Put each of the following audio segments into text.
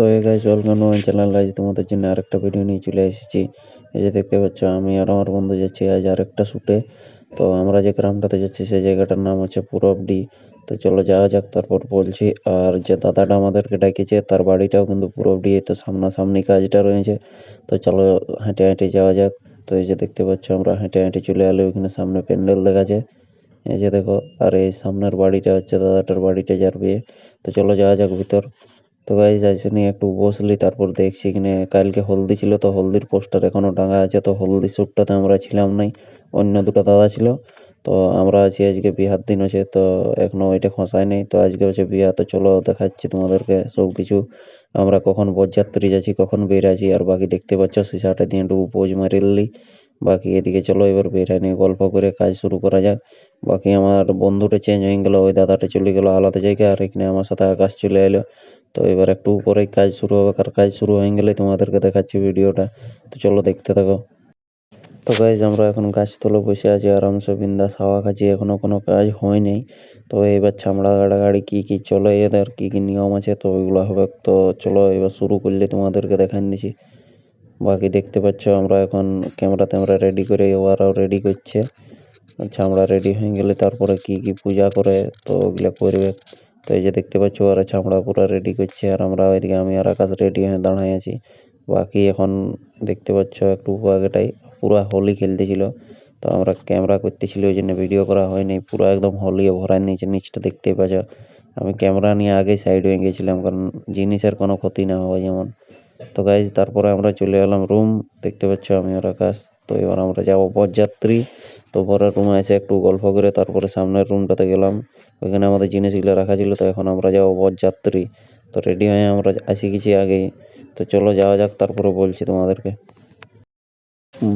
তো এই guys welcome to channel guys তোমাদের জন্য আরেকটা ভিডিও নিয়ে চলে এসেছি। এই যে দেখতে পাচ্ছ, আমি আর আমার বন্ধু যাচ্ছি আজ আরেকটা শ্যুটে তো আমরা যে গ্রামটাতে যাচ্ছি, সেই জায়গাটার নাম হচ্ছে পুরবডি। তো চলো যাওয়া যাক, তারপর বলছি। আর যে দাদাটা আমাদেরকে ডাকিয়েছে তার বাড়িটাও কিন্তু পুরবডি তো সামনাসামনি কাজটা রয়েছে। তো চলো হেঁটে হেঁটে যাওয়া যাক। তো এই যে দেখতে পাচ্ছ, আমরা হেঁটে হেঁটে চলে এলো ওইখানে সামনে প্যান্ডেল দেখা যায়। এই যে দেখো, আর এই সামনের বাড়িটা হচ্ছে দাদাটার বাড়িটা যার বিয়ে। তো চলো যাওয়া যাক ভিতর। তো গাইজ আইসে নিয়ে একটু বসলি, তারপর দেখছি কিনে কালকে হলদি ছিল, তো হলদির পোস্টার এখনও টাঙা আছে, তো হলদি শ্যুটটাতে আমরা ছিলাম নাই, অন্য দুটো দাদা ছিল, তো আমরা আছি আজকে বিহার দিন আছে তো এখনও ওইটা খসাই নেই, তো আজকে হচ্ছে বিয়া তো চলো দেখাচ্ছি তোমাদেরকে সব কিছু আমরা কখন বরযাত্রী যাচ্ছি, কখন বের আছি, আর বাকি দেখতে পাচ্ছ সিসাটা দিয়ে একটু পোজ মারিলি বাকি এদিকে চলো এবার বের নিয়ে গল্প করে কাজ শুরু করা যাক, বাকি আমার বন্ধুটা চেঞ্জ হয়ে গেলো, ওই দাদাটা চলে গেলো আলাদা জায়গায়, আর এখানে আমার সাথে আকাশ চলে এলো তো এবার একটু পরেই কাজ শুরু হবে কার কাজ শুরু হয়ে গেলে তোমাদেরকে দেখাচ্ছি ভিডিওটা। তো চলো দেখতে থাকো। তো গাইজ আমরা এখন গাছতলে বসে আছি আরামসে বিন্দাস হাওয়া খাচ্ছি, এখনও কোনো কাজ হয়নি। তো এবার চামড়া গাড়াগাড়ি কী কী চলে, এদের কী কী নিয়ম আছে, তো ওইগুলো হবে। তো চলো এবার শুরু করলে তোমাদেরকে দেখান দিছি। বাকি দেখতে পাচ্ছ, আমরা এখন ক্যামেরা ট্যামেরা রেডি করে ওরাও রেডি করছে। চামড়া রেডি হয়ে গেলে তারপরে কি কি পূজা করে, তো ওগুলো করবে। তো এই যে দেখতে পাচ্ছ, ওরা চামড়া পুরা রেডি করছে আর আমরা ওইদিকে, আমি আর আকাশ রেডি হয়ে দাঁড়ায় আছি। বাকি এখন দেখতে পাচ্ছ একটু আগেটাই পুরা হোলি খেলতেছিল। তো আমরা ক্যামেরা করতেছিল, ওই জন্য ভিডিও করা হয়নি। পুরো একদম হোলি ভরাই নিচে, নিচটা দেখতেই পাচ্ছ। আমি ক্যামেরা নিয়ে আগে সাইড হয়ে গেছিলাম, কারণ জিনিসের কোনো ক্ষতি না হয় যেমন। তো গাইজ তারপরে আমরা চলে এলাম রুম দেখতে পাচ্ছ আমি আর আকাশ। তো এবার আমরা যাব বরযাত্রী তো পরের রুমে এসে একটু গল্প করে তারপরে সামনের রুমটাতে গেলাম। ওইখানে আমাদের জিনিসগুলো রাখা ছিল তো এখন আমরা যাব বরযাত্রী তো রেডি হয়ে আমরা আসি গেছি আগেই। তো চলো যাওয়া যাক তারপরে বলছি তোমাদেরকে।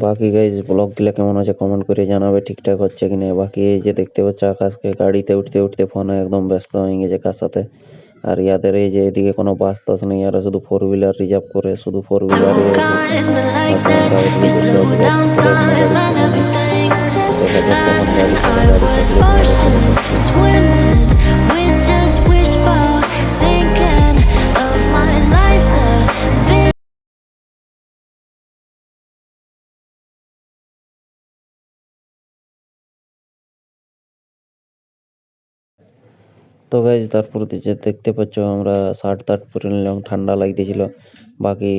বাকি গাইজ ব্লগগুলো কেমন আছে কমেন্ট করে জানাবে ঠিকঠাক হচ্ছে কি না বাকি এই যে দেখতে পাচ্ছ আকাশকে গাড়িতে উঠতে উঠতে ফোনে একদম ব্যস্ত হয়ে গেছে কার সাথে। আর ইয়াদের এই যে এদিকে কোনো বাস টাস নেই এরা শুধু ফোর হুইলার রিজার্ভ করে শুধু ফোর হুইলারে Kinda like তো গাইজ তারপর যে দেখতে পাচ্ছ আমরা শার্ট টার্ট পরে নিলাম ঠান্ডা লাগতেছিল বাকি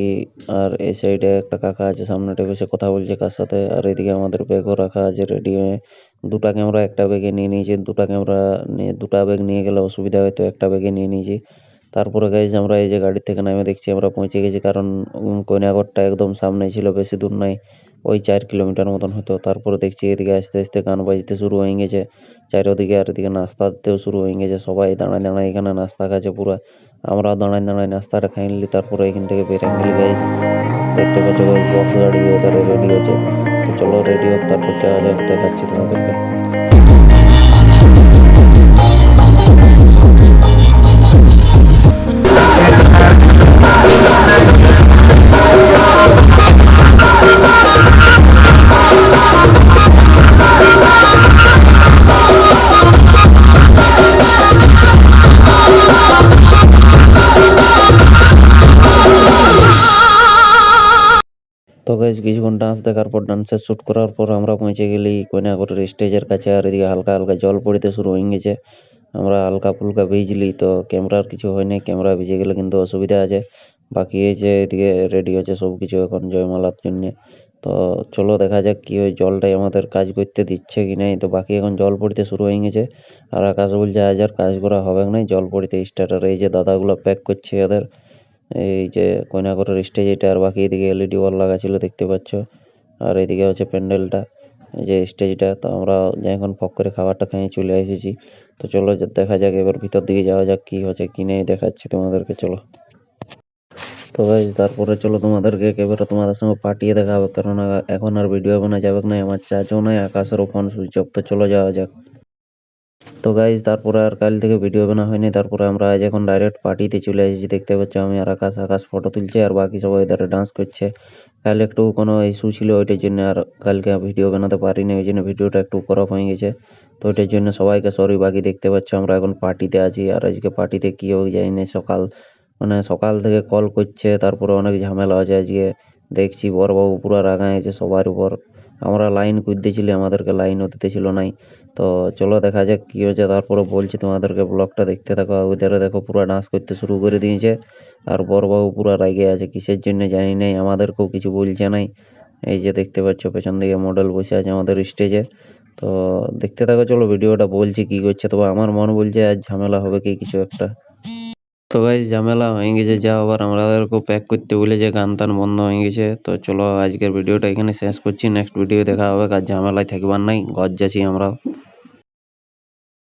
আর এই সাইডে একটা কাকা আছে সামনেটা বসে কথা বলছে কার সাথে। আর এদিকে আমাদের ব্যাগও রাখা আছে রেডি হয়ে। দুটা ক্যামেরা একটা ব্যাগে নিয়ে নিয়েছি। দুটা ক্যামেরা নিয়ে দুটা ব্যাগ নিয়ে গেলে অসুবিধা হয়তো একটা ব্যাগে নিয়ে নিয়েছি। তারপরে গাইজ আমরা এই যে গাড়ি থেকে নামে দেখছি আমরা পৌঁছে গেছি। কারণ উম, একদম সামনে ছিল বেশি দূর নাই। ওই চার কিলোমিটার মতন হতো। তারপরে দেখছি এদিকে আস্তে আস্তে গান বাজতে শুরু হয়ে গেছে। চারিদিকে আর এদিকে নাস্তা দিতেও শুরু হয়ে গেছে। সবাই দাঁড়ায় দাঁড়ায় এখানে নাস্তা খাচ্ছে পুরো। আমরা দাঁড়ায় দাঁড়ায় নাস্তাটা খাই নিলি তারপরে এখান থেকে বেরিয়ে গেলি গাইজ দেখতে পাচ্ছ বক্স গাড়ি তারা রেডি হচ্ছে। তো চলো রেডি হোক তারপর দেখাচ্ছি তোমাদেরকে। গাইজ কিছুক্ষণ ডান্স দেখার পর ডান্সের শ্যুট করার পর আমরা পৌঁছে গেলি কন্যাগরের স্টেজের কাছে আর এদিকে হালকা হালকা জল পড়তে শুরু হয়ে গেছে। আমরা হালকা ফুলকা ভিজলি তো ক্যামেরার কিছু হয়নি ক্যামেরা ভিজে গেলে কিন্তু অসুবিধা আছে। বাকি এই যে এদিকে রেডি হচ্ছে সব কিছু এখন জয়মালার জন্যে। তো চলো দেখা যাক কি ওই জলটাই আমাদের কাজ করতে দিচ্ছে কি নাই। তো বাকি এখন জল পড়তে শুরু হয়ে গেছে। আর আকাশ বলছে, আজ আর কাজ করা হবে না। জল পড়িতে স্টার্ট আর এই যে দাদাগুলো প্যাক করছে ওদের। এই যে কন্যাগরের স্টেজ এটা আর বাকি এদিকে এলইডি ওয়াল লাগা ছিল দেখতে পাচ্ছ। আর এদিকে হচ্ছে প্যান্ডেলটা, এই যে স্টেজ টা। তো আমরা এখন ফক করে খাবারটা খেয়ে চলে এসেছি। তো চলো দেখা যাক এবার ভিতর দিকে যাওয়া যাক, কি হচ্ছে, কি নেই দেখাচ্ছি তোমাদেরকে, চলো। তো গাইজ তারপরে চলো তোমাদেরকে একেবারে তোমাদের সঙ্গে পাঠিয়ে দেখা হবে এখন আর ভিডিও বানা যাবে না, আমার চার্জও নাই, আকাশের ফোন সুইচ অফ তো চলো যাওয়া যাক। তো গাইজ তারপরে আর কাল থেকে ভিডিও বানা হয়নি। তারপরে আমরা আজ এখন ডাইরেক্ট পার্টিতে চলে এসেছি। দেখতে পাচ্ছ আমি আর আকাশ আকাশ ফটো তুলছে আর বাকি সবাই এধারে ডান্স করছে। কাল একটু কোনো ইস্যু ছিল, ওইটার জন্য আর কালকে ভিডিও বানাতে পারিনি। ওই জন্য ভিডিওটা একটু খারাপ হয়ে গেছে। তো ওইটার জন্য সবাইকে সরি বাকি দেখতে পাচ্ছ আমরা এখন পার্টিতে আছি। আর আজকে পার্টিতে কী হোক জানি না, সকাল মানে সকাল থেকে কল করছে। তারপরে অনেক ঝামেলা আছে আজকে। দেখছি বড়বাবু পুরো হয়েছে সবার উপর। আমরা লাইন করতেছিলি আমাদেরকে লাইন লাইনও দিতেছিল নাই। তো চলো দেখা যাক কী হয়েছে, তারপরে বলছি তোমাদেরকে ব্লগটা দেখতে থাকো ওইধারে দেখো পুরো ডান্স করতে শুরু করে দিয়েছে। আর বড়বাবু পুরো রাগে আছে, কিসের জন্য জানি নাই, আমাদেরকেও কিছু বলছে নাই। এই যে দেখতে পাচ্ছ, পেছন দিকে মডেল বসে আছে আমাদের স্টেজে তো দেখতে থাকো, চলো ভিডিওটা বলছি কি করছে, তবে আমার মন বলছে আজ ঝামেলা হবে কি, কিছু একটা। তো গাইজ ঝামেলা হয়ে গেছে যা আবার আমাদেরকেও প্যাক করতে বলে যে গান টান বন্ধ হয়ে গেছে। তো চলো আজকের ভিডিওটা এখানে শেষ করছি নেক্সট ভিডিও দেখা হবে আর ঝামেলায় থাকবার নাই ঘর যাচ্ছি আমরা